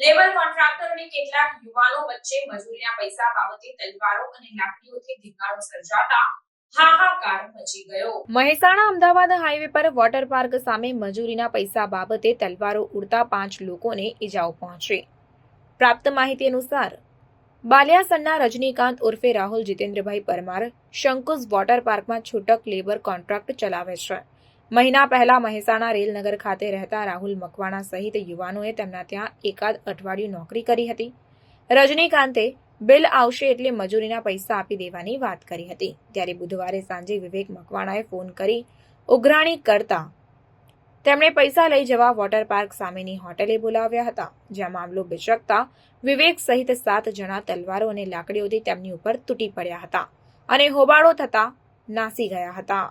Labour contractor અને કેટલાક યુવાનો વચ્ચે મજૂરીના પૈસા બાબતે તલવારો અને લાકડીઓથી ધીંગાણો સર્જાતા મહેસાણા અમદાવાદ હાઈવે પર વોટર પાર્ક સામે મજૂરીના પૈસા બાબતે તલવારો ઉડતા પાંચ લોકોને ઈજાઓ પહોંચી. પ્રાપ્ત માહિતી અનુસાર બાલિયાસનના રજનીકાંત ઉર્ફે રાહુલ જીતેન્દ્રભાઈ પરમાર શંકુસ વોટર પાર્કમાં છૂટક લેબર કોન્ટ્રાક્ટ ચલાવે છે. મહિના પહેલા મહેસાણા રેલનગર ખાતે રહેતા રાહુલ મકવાણા સહિત યુવાનોએ તેમના ત્યાં એકાદ અઠવાડિયું નોકરી કરી હતી. રજનીકાંતે બિલ આવશે એટલે મજૂરીના પૈસા આપી દેવાની વાત કરી હતી. ત્યારે બુધવારે સાંજે વિવેક મકવાણાએ ફોન કરી ઉઘરાણી કરતા. તેમણે પૈસા લઈ જવા વોટર પાર્ક સામેની હોટેલે બોલાવ્યા હતા. જ્યાં મામલો બિચકતા વિવેક સહિત સાત જણા તલવારો અને લાકડીઓથી તેમની ઉપર તૂટી પડ્યા હતા અને હોબાળો થતા નાસી ગયા હતા.